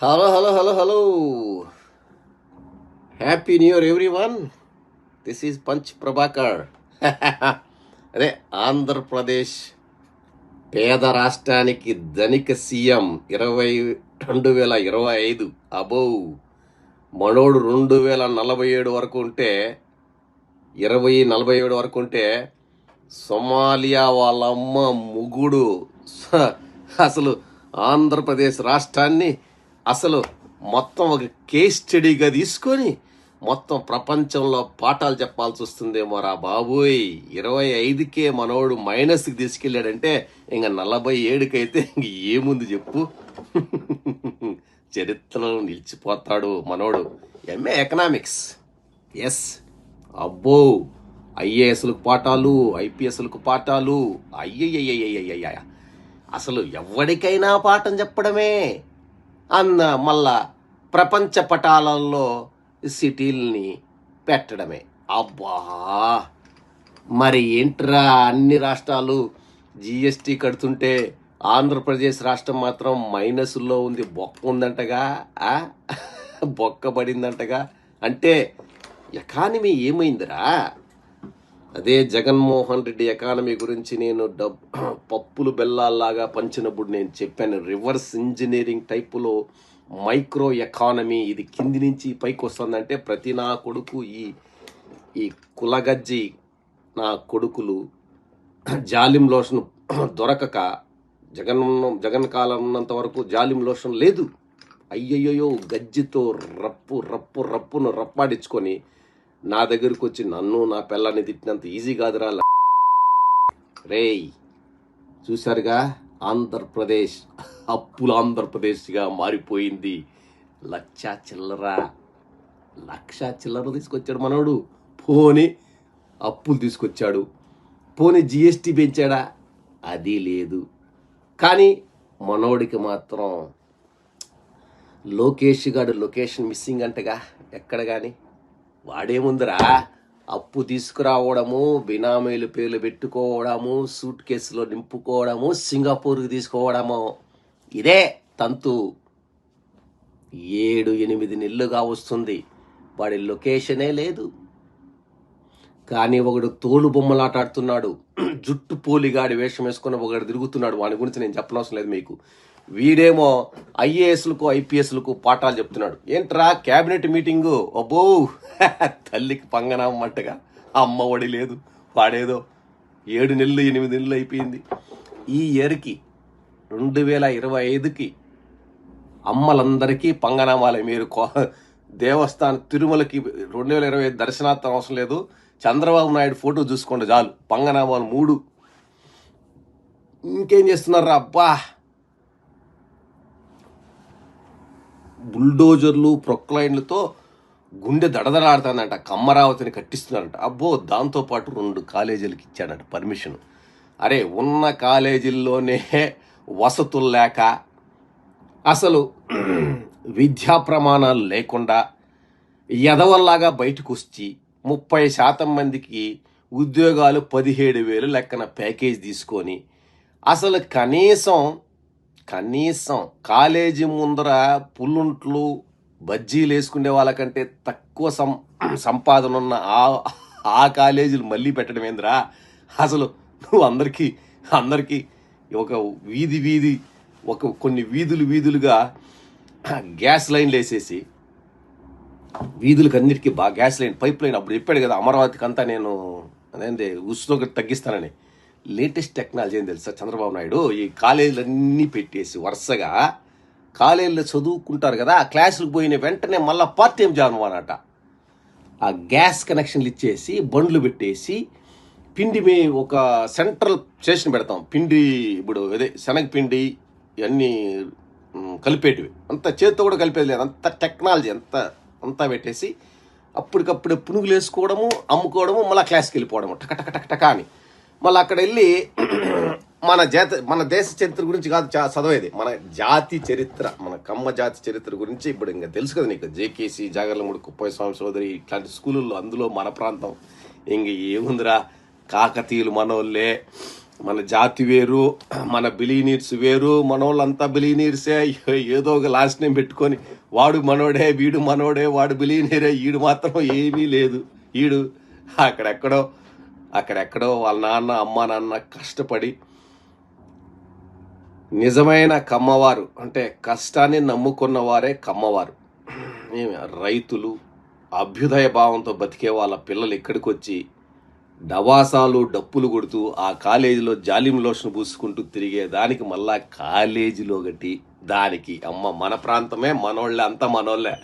Hello hello hello hello happy new year everyone this is punch Prabhakar అదే ఆంధ్రప్రదేశ్ పేద రాష్ట్రానికి ధనిక సీఎం ఇరవై రెండు వేల ఇరవై ఐదు అబౌవ్ మనోడు రెండు వేల నలభై ఏడు వరకు ఉంటే ఇరవై నలభై ఏడు వరకు ఉంటే సొమాలియా వాళ్ళ అమ్మ ముగుడు. స- అసలు ఆంధ్రప్రదేశ్ రాష్ట్రాన్ని అసలు మొత్తం ఒక కేస్ స్టడీగా తీసుకొని మొత్తం ప్రపంచంలో పాఠాలు చెప్పాల్సి వస్తుందేమో రా బాబోయ్. ఇరవై ఐదుకే మనోడు మైనస్కి తీసుకెళ్ళాడంటే ఇంకా నలభై ఏడుకైతే ఇంక ఏముంది చెప్పు. చరిత్రలో నిలిచిపోతాడు మనోడు. MA economics. ఎస్. అబ్బో. ఐఏఎస్లకు పాఠాలు ఐపీఎస్లకు పాఠాలు. అయ్యయ్యయ్యయ్యయ్యయ్య అసలు ఎవరికైనా పాఠం చెప్పడమే అన్న మళ్ళా ప్రపంచ పటాలలో సిటీల్ని పెట్టడమే. అబ్బా! మరి ఏంట్రా అన్ని రాష్ట్రాలు జిఎస్టీ కడుతుంటే ఆంధ్రప్రదేశ్ రాష్ట్రం మాత్రం మైనస్లో ఉంది బొక్క ఉందంటగా బొక్క పడిందంటగా. అంటే ఎకానమీ ఏమైందిరా? అదే జగన్మోహన్ రెడ్డి ఎకానమీ గురించి నేను డబ్ పప్పులు బెల్లాల్లాగా పంచినప్పుడు నేను చెప్పాను రివర్స్ ఇంజనీరింగ్ టైపులో మైక్రో ఎకానమీ ఇది కింది నుంచి పైకి వస్తుందంటే ప్రతి నా కొడుకు ఈ ఈ కులగజ్జి నా కొడుకులు జాలిం లోషన్ దొరకక జగన్ జగన్ కాలం ఉన్నంత వరకు జాలిం లోషన్ లేదు. అయ్యయ్యో గజ్జితో రప్పు రప్పు రప్పును రప్పాడించుకొని నా దగ్గరకు వచ్చి నన్ను నా పిల్లని తిట్టినంత ఈజీ కాదురా ల- రేయ్ చూశారుగా? ఆంధ్రప్రదేశ్ అప్పుల ఆంధ్రప్రదేశ్గా మారిపోయింది. లక్ష చిల్లర. లక్ష చిల్లర తీసుకొచ్చాడు మనోడు. పోని అప్పులు తీసుకొచ్చాడు. పోని జిఎస్టీ పెంచాడా? అది లేదు. కానీ మనోడికి మాత్రం లోకేష్ గాడు లొకేషన్ మిస్సింగ్ అంటగా ఎక్కడ కానీ వాడేముందిరా? అప్పు తీసుకురావడము బినామీలు పేర్లు పెట్టుకోవడము సూట్ కేసులో నింపుకోవడము సింగపూర్కి తీసుకోవడము. ఇదే తంతు. ఏడు ఎనిమిది నెలలుగా వస్తుంది. వాడి లొకేషనే లేదు. కానీ ఒకడు తోలు బొమ్మలాట ఆడుతున్నాడు జుట్టు పోలిగాడి వేషం వేసుకుని ఒకడు తిరుగుతున్నాడు. వాడి గురించి నేను చెప్పనవసరం లేదు మీకు. వీడేమో ఐఏఎస్లకు ఐపీఎస్లకు పాఠాలు చెప్తున్నాడు. ఏంట్రా క్యాబినెట్ మీటింగు? అబ్బో! తల్లికి పంగనమ్మట్టుగా అమ్మ ఒడి లేదు వాడేదో ఏడు నెలలు ఎనిమిది నెలలు అయిపోయింది. ఈ ఇయర్కి రెండు వేల ఇరవై ఐదుకి అమ్మలందరికీ పంగనామాలే మీరు. కో- దేవస్థానం తిరుమలకి రెండు వేల ఇరవై ఐదు దర్శనార్థం అవసరం లేదు. చంద్రబాబు నాయుడు ఫోటో చూసుకోండి చాలు. పంగనామాలు మూడు. ఇంకేం చేస్తున్నారా? అబ్బా! బుల్డోజర్లు ప్రొక్లైన్లతో గుండె దడదలాడుతుందంట కమ్మరావతిని కట్టిస్తున్నారంట. అబ్బో దాంతోపాటు రెండు కాలేజీలకు ఇచ్చాడంట పర్మిషన్. అరే ఉన్న కాలేజీల్లోనే వసతులు లేక అసలు విద్యా ప్రమాణాలు లేకుండా ఎదవల్లాగా బయటకు వచ్చి ముప్పై శాతం మందికి ఉద్యోగాలు పదిహేడు వేలు లెక్కన ప్యాకేజ్ తీసుకొని అసలు కనీసం కనీసం కాలేజీ ముందర పుల్లుంట్లు బజ్జీలు వేసుకునే వాళ్ళకంటే తక్కువ సం సంపాదన ఉన్న ఆ ఆ కాలేజీలు మళ్ళీ పెట్టడం ఏందిరా? అసలు నువ్వు అందరికీ అందరికీ ఒక వీధి వీధి ఒక కొన్ని వీధులు వీధులుగా గ్యాస్ లైన్లు వేసేసి వీధులకు అన్నిటికీ బాగా గ్యాస్ లైన్ పైప్ లైన్ అప్పుడు చెప్పాడు కదా అమరావతికి అంతా నేను అదేంటి ఉష్ణోగ్రత తగ్గిస్తానని. లేటెస్ట్ టెక్నాలజీ అని తెలుసా చంద్రబాబు నాయుడు? ఈ కాలేజీలన్నీ పెట్టేసి వరుసగా కాలేజీలో చదువుకుంటారు కదా ఆ క్లాసులకు పోయిన వెంటనే మళ్ళీ పార్ట్ టైం జాబ్ అనమాట ఆ గ్యాస్ కనెక్షన్లు ఇచ్చేసి బండ్లు పెట్టేసి పిండి మే ఒక సెంట్రల్ స్టేషన్ పెడతాం. పిండి ఇప్పుడు అదే శనగపిండి ఇవన్నీ కలిపేటివి. అంత చేతితో కూడా కలిపేది లేదు. అంత టెక్నాలజీ అంత అంతా పెట్టేసి అప్పటికప్పుడే పునుగులు వేసుకోవడము అమ్ముకోవడము మళ్ళీ క్లాస్కి వెళ్ళిపోవడము. టక టక టక టక అని. మళ్ళీ అక్కడ వెళ్ళి మన జాత మన దేశ చరిత్ర గురించి కాదు చా- చదివేది. మన జాతి చరిత్ర మన కమ్మ జాతి చరిత్ర గురించి ఇప్పుడు ఇంకా తెలుసు కదా నీకు. జేకేసి జాగర్లమూడి కుప్పై స్వామి సోదరి ఇట్లాంటి స్కూళ్ళల్లో అందులో మన ప్రాంతం. ఇంక ఏముందిరా? కాకతీయులు మనోళ్ళే. మన జాతి వేరు మన బిలీనీర్స్ వేరు మనోళ్ళంతా బిలీనీర్సే ఏదో ఒక లాస్ట్ నేమ్ పెట్టుకొని వాడు మనోడే వీడు మనోడే వాడు బిలీనీరే ఈడు మాత్రం ఏమీ లేదు. ఈడు అక్కడెక్కడో అక్కడెక్కడో వాళ్ళ నాన్న అమ్మ నాన్న కష్టపడి నిజమైన కమ్మవారు అంటే కష్టాన్ని నమ్ముకున్న వారే కమ్మవారు రైతులు అభ్యుదయ భావంతో బతికే వాళ్ళ పిల్లలు ఇక్కడికి వచ్చి డవాసాలు డప్పులు కొడుతూ ఆ కాలేజీలో జాలిం లోషన్ పూసుకుంటూ తిరిగే దానికి మళ్ళా కాలేజీలో ఒకటి దానికి. అమ్మ మన ప్రాంతమే మనోళ్ళే అంతా మనోళ్ళే.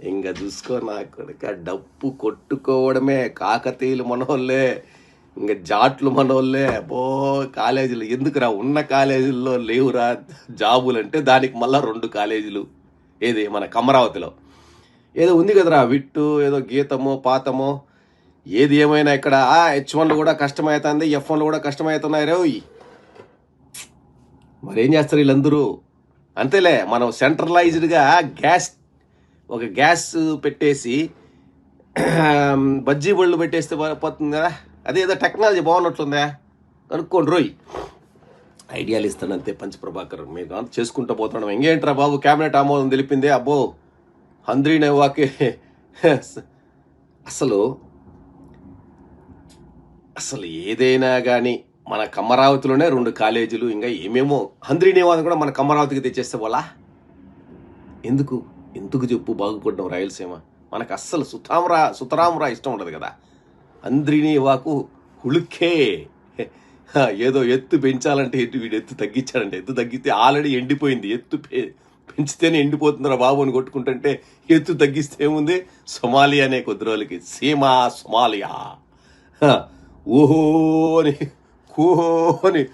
ఇంకా చూసుకో నా కొడుక డప్పు కొట్టుకోవడమే కాకతీయులు మనోళ్ళే. ఇంకా జాట్లు మనోళ్ళే అబ్బో కాలేజీలు. ఎందుకురా? ఉన్న కాలేజీల్లో లేవురా? జాబులు అంటే దానికి మళ్ళా రెండు కాలేజీలు. ఏది? మన కమరావతిలో. ఏదో ఉంది కదరా విట్టు ఏదో గీతమో పాతమో. ఏది ఏమైనా ఇక్కడ హెచ్ వన్లు కూడా కష్టమవుతుంది ఎఫ్ వన్లు కూడా కష్టమవుతున్నాయి రేయ్! మరేం చేస్తారు వీళ్ళందరూ? అంతేలే మనం సెంట్రలైజ్డ్గా గ్యాస్ ఒక గ్యాస్ పెట్టేసి బజ్జీ బళ్ళు పెట్టేస్తే పోతుంది కదా? అదేదో టెక్నాలజీ బాగున్నట్లుందా. కనుక్కోండి రోయ్. ఐడియాలు ఇస్తానంతే పంచప్రభాకర్ మీరు అంత చేసుకుంటూ పోతున్నాం ఇంకేంట్రా బాబు క్యాబినెట్ ఆమోదం తెలిపిందే? అబ్బో హంద్రీ నెవ్వాకి అసలు అసలు ఏదైనా కానీ మన కమ్మరావతిలోనే రెండు కాలేజీలు ఇంకా ఏమేమో హంద్రీ నేవాదం కూడా మన కమ్మరావతికి తెచ్చేస్తే వాళ్ళ? ఎందుకు? ఎందుకు చెప్పు బాగుపడ్డాం రాయలసీమ మనకు అస్సలు సుతామరా సుతరామరా ఇష్టం ఉండదు కదా. అంద్రిని వాకు హుళుక్కే ఏదో ఎత్తు పెంచాలంటే ఎత్తు వీడు ఎత్తు తగ్గించాడంటే. ఎత్తు తగ్గిస్తే ఆల్రెడీ ఎండిపోయింది. ఎత్తు పె- పెంచితేనే ఎండిపోతుందిరా బాబు అని కొట్టుకుంటుంటే ఎత్తు తగ్గిస్తే ఏముంది? సొమాలియానే కొద్ది రోజులకి. సీమా సొమాలియా. ఓహో అని కూహో అని